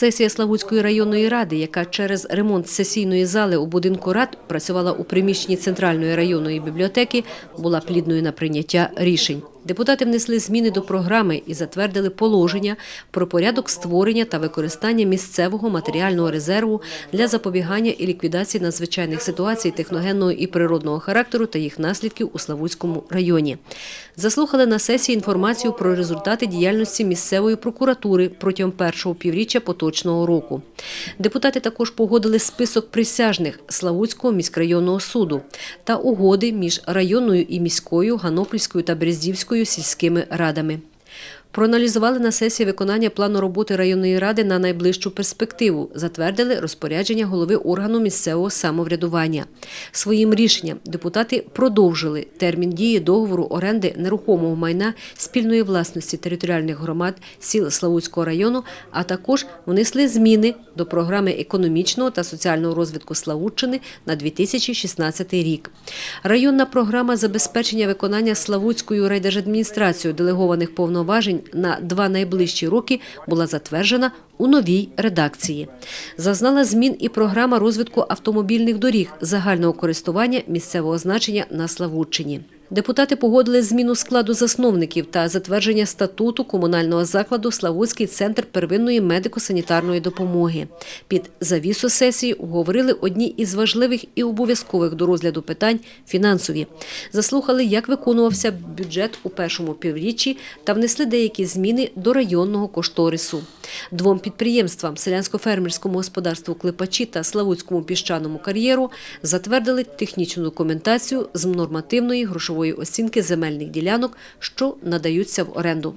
Сесія Славутської районної ради, яка через ремонт сесійної зали у будинку рад працювала у приміщенні центральної районної бібліотеки, була плідною на прийняття рішень. Депутати внесли зміни до програми і затвердили положення про порядок створення та використання місцевого матеріального резерву для запобігання і ліквідації надзвичайних ситуацій техногенного і природного характеру та їх наслідків у Славутському районі. Заслухали на сесії інформацію про результати діяльності місцевої прокуратури протягом першого півріччя поточного року. Депутати також погодили список присяжних Славутського міськрайонного суду та угоди між районною і міською, Ганопольською та Берездівською сільськими радами. Проаналізували на сесії виконання плану роботи районної ради на найближчу перспективу, затвердили розпорядження голови органу місцевого самоврядування. Своїм рішенням депутати продовжили термін дії договору оренди нерухомого майна спільної власності територіальних громад сіл Славутського району, а також внесли зміни до програми економічного та соціального розвитку Славутчини на 2016 рік. Районна програма забезпечення виконання Славутською райдержадміністрацією делегованих повноважень на два найближчі роки була затверджена у новій редакції. Зазнала змін і програма розвитку автомобільних доріг загального користування місцевого значення на Славутчині. Депутати погодили зміну складу засновників та затвердження статуту комунального закладу Славутський центр первинної медико-санітарної допомоги. Під завісу сесії обговорили одні із важливих і обов'язкових до розгляду питань фінансові. Заслухали, як виконувався бюджет у першому півріччі та внесли деякі зміни до районного кошторису. Двом підприємствам селянсько-фермерському господарству Клепачі та Славутському піщаному кар'єру затвердили технічну документацію з нормативної грошової оцінки земельних ділянок, що надаються в оренду.